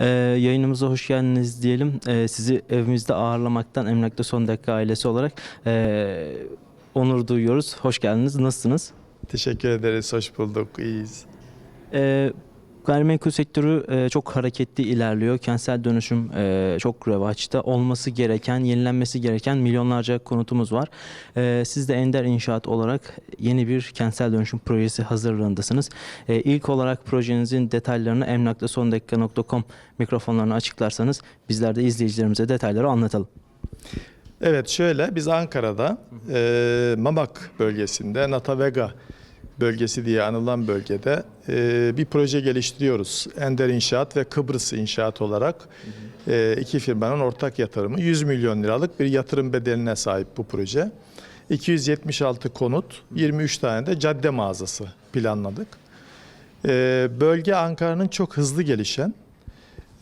Ee, yayınımıza hoş geldiniz diyelim. Ee, sizi evimizde ağırlamaktan Emlak'ta Son Dakika ailesi olarak ee, onur duyuyoruz. Hoş geldiniz. Nasılsınız? Teşekkür ederiz. Hoş bulduk. İyiyiz. Ee, gayrimenkul sektörü ee, çok hareketli ilerliyor. Kentsel dönüşüm ee, çok revaçta. Olması gereken, yenilenmesi gereken milyonlarca konutumuz var. Ee, siz de Ender İnşaat olarak yeni bir kentsel dönüşüm projesi hazırlığındasınız. İlk olarak projenizin detaylarını emlaktasondakika.com mikrofonlarını açıklarsanız bizler de izleyicilerimize detayları anlatalım. Evet şöyle biz Ankara'da e, Mamak bölgesinde Natavega bölgesi diye anılan bölgede e, bir proje geliştiriyoruz. Ender İnşaat ve Kıbrıs İnşaat olarak e, iki firmanın ortak yatırımı 100 milyon liralık bir yatırım bedeline sahip bu proje. 276 konut, 23 tane de cadde mağazası planladık. E, bölge Ankara'nın çok hızlı gelişen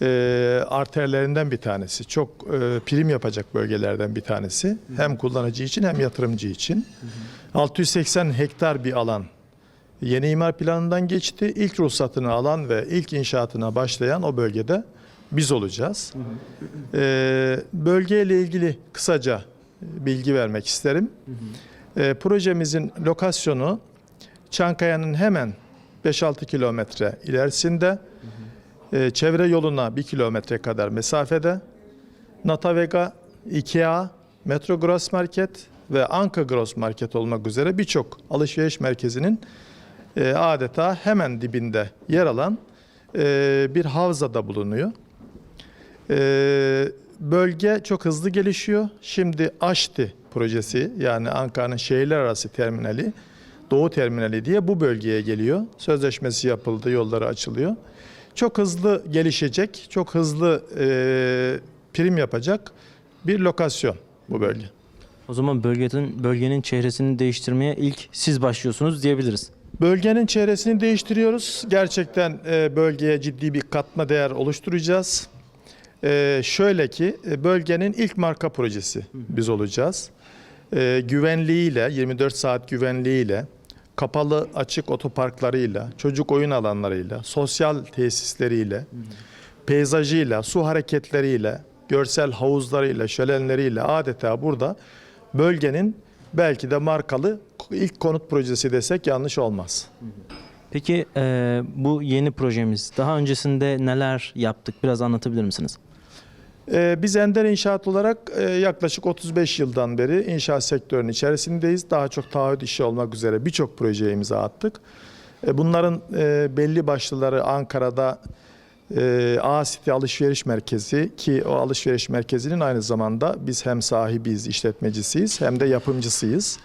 e, arterlerinden bir tanesi. Çok e, prim yapacak bölgelerden bir tanesi. Hem kullanıcı için hem yatırımcı için. 680 hektar bir alan yeni imar planından geçti. İlk ruhsatını alan ve ilk inşaatına başlayan o bölgede biz olacağız. E, bölgeyle ilgili kısaca bilgi vermek isterim. E, projemizin lokasyonu Çankaya'nın hemen 5-6 kilometre ilerisinde. Ee, çevre yoluna bir kilometre kadar mesafede. Natavega, IKEA, Metro Gross Market ve Anka Gross Market olmak üzere birçok alışveriş merkezinin e, adeta hemen dibinde yer alan e, bir havzada bulunuyor. E, bölge çok hızlı gelişiyor. Şimdi Aşti projesi yani Ankara'nın şehirler arası terminali, Doğu terminali diye bu bölgeye geliyor. Sözleşmesi yapıldı, yolları açılıyor. Çok hızlı gelişecek, çok hızlı e, prim yapacak bir lokasyon bu bölge. O zaman bölgenin bölgenin çehresini değiştirmeye ilk siz başlıyorsunuz diyebiliriz. Bölgenin çevresini değiştiriyoruz. Gerçekten e, bölgeye ciddi bir katma değer oluşturacağız. E, şöyle ki e, bölgenin ilk marka projesi biz olacağız. Güvenliğiyle, 24 saat güvenliğiyle, kapalı açık otoparklarıyla, çocuk oyun alanlarıyla, sosyal tesisleriyle, peyzajıyla, su hareketleriyle, görsel havuzlarıyla, şölenleriyle adeta burada bölgenin belki de markalı ilk konut projesi desek yanlış olmaz. Peki e, bu yeni projemiz daha öncesinde neler yaptık biraz anlatabilir misiniz? Ee, biz Ender İnşaat olarak e, yaklaşık 35 yıldan beri inşaat sektörünün içerisindeyiz. Daha çok taahhüt işi olmak üzere birçok projeye imza attık. E, Bunların e, belli başlıları Ankara'da e, A City Alışveriş Merkezi ki o alışveriş merkezinin aynı zamanda biz hem sahibiyiz, işletmecisiyiz hem de yapımcısıyız.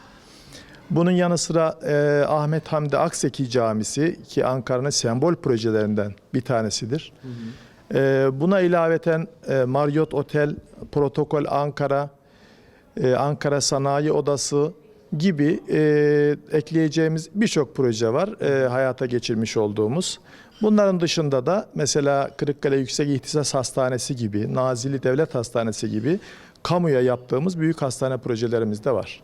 Bunun yanı sıra e, Ahmet Hamdi Akseki Camisi ki Ankara'nın sembol projelerinden bir tanesidir. E, buna ilaveten e, Marriott Otel, Protokol Ankara, e, Ankara Sanayi Odası gibi e, ekleyeceğimiz birçok proje var e, hayata geçirmiş olduğumuz. Bunların dışında da mesela Kırıkkale Yüksek İhtisas Hastanesi gibi, Nazilli Devlet Hastanesi gibi kamuya yaptığımız büyük hastane projelerimiz de var.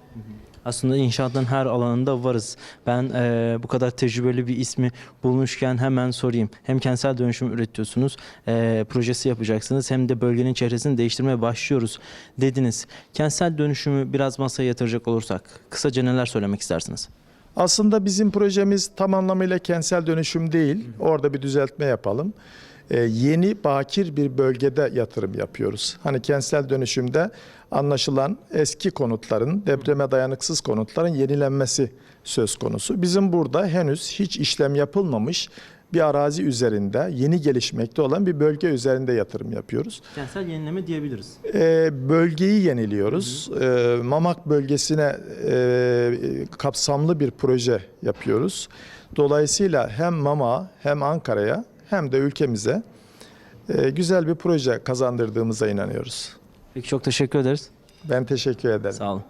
Aslında inşaatın her alanında varız. Ben e, bu kadar tecrübeli bir ismi bulmuşken hemen sorayım. Hem kentsel dönüşüm üretiyorsunuz, e, projesi yapacaksınız hem de bölgenin çehresini değiştirmeye başlıyoruz dediniz. Kentsel dönüşümü biraz masaya yatıracak olursak kısaca neler söylemek istersiniz? Aslında bizim projemiz tam anlamıyla kentsel dönüşüm değil. Orada bir düzeltme yapalım. Ee, yeni bakir bir bölgede yatırım yapıyoruz. Hani kentsel dönüşümde anlaşılan eski konutların, depreme dayanıksız konutların yenilenmesi söz konusu. Bizim burada henüz hiç işlem yapılmamış bir arazi üzerinde yeni gelişmekte olan bir bölge üzerinde yatırım yapıyoruz. Kentsel yenileme diyebiliriz. Ee, bölgeyi yeniliyoruz. Ee, Mamak bölgesine e, kapsamlı bir proje yapıyoruz. Dolayısıyla hem Mama hem Ankara'ya hem de ülkemize e, güzel bir proje kazandırdığımıza inanıyoruz. Peki çok teşekkür ederiz. Ben teşekkür ederim. Sağ olun.